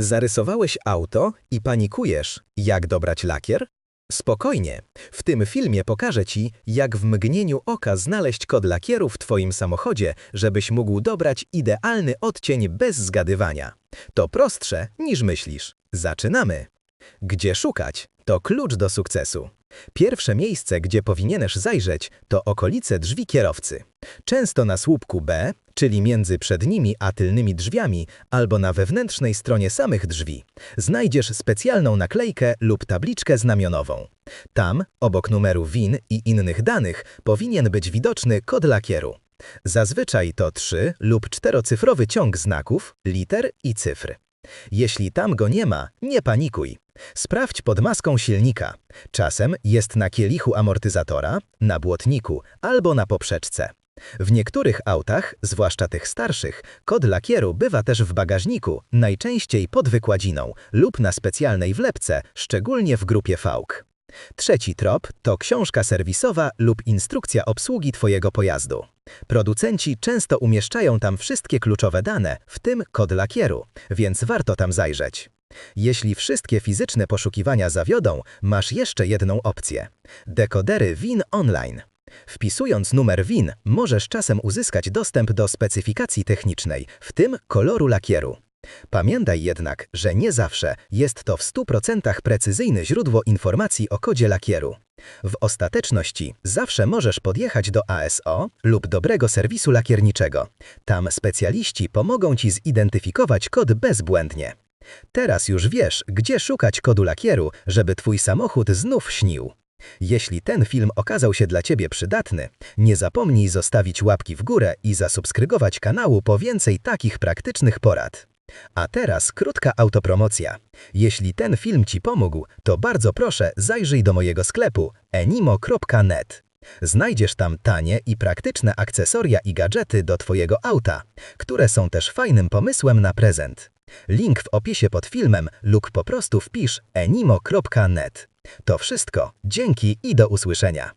Zarysowałeś auto i panikujesz, jak dobrać lakier? Spokojnie, w tym filmie pokażę Ci, jak w mgnieniu oka znaleźć kod lakieru w Twoim samochodzie, żebyś mógł dobrać idealny odcień bez zgadywania. To prostsze niż myślisz. Zaczynamy! Gdzie szukać? To klucz do sukcesu. Pierwsze miejsce, gdzie powinieneś zajrzeć, to okolice drzwi kierowcy. Często na słupku B, czyli między przednimi a tylnymi drzwiami, albo na wewnętrznej stronie samych drzwi, znajdziesz specjalną naklejkę lub tabliczkę znamionową. Tam, obok numeru WIN i innych danych, powinien być widoczny kod lakieru. Zazwyczaj to trzy lub czterocyfrowy ciąg znaków, liter i cyfr. Jeśli tam go nie ma, nie panikuj. Sprawdź pod maską silnika. Czasem jest na kielichu amortyzatora, na błotniku albo na poprzeczce. W niektórych autach, zwłaszcza tych starszych, kod lakieru bywa też w bagażniku, najczęściej pod wykładziną lub na specjalnej wlepce, szczególnie w grupie VK. Trzeci trop to książka serwisowa lub instrukcja obsługi Twojego pojazdu. Producenci często umieszczają tam wszystkie kluczowe dane, w tym kod lakieru, więc warto tam zajrzeć. Jeśli wszystkie fizyczne poszukiwania zawiodą, masz jeszcze jedną opcję. Dekodery WIN online. Wpisując numer WIN, możesz czasem uzyskać dostęp do specyfikacji technicznej, w tym koloru lakieru. Pamiętaj jednak, że nie zawsze jest to w 100% precyzyjne źródło informacji o kodzie lakieru. W ostateczności zawsze możesz podjechać do ASO lub dobrego serwisu lakierniczego. Tam specjaliści pomogą Ci zidentyfikować kod bezbłędnie. Teraz już wiesz, gdzie szukać kodu lakieru, żeby Twój samochód znów śnił. Jeśli ten film okazał się dla Ciebie przydatny, nie zapomnij zostawić łapki w górę i zasubskrybować kanału po więcej takich praktycznych porad. A teraz krótka autopromocja. Jeśli ten film Ci pomógł, to bardzo proszę zajrzyj do mojego sklepu enimo.net. Znajdziesz tam tanie i praktyczne akcesoria i gadżety do Twojego auta, które są też fajnym pomysłem na prezent. Link w opisie pod filmem lub po prostu wpisz enimo.net. To wszystko. Dzięki i do usłyszenia.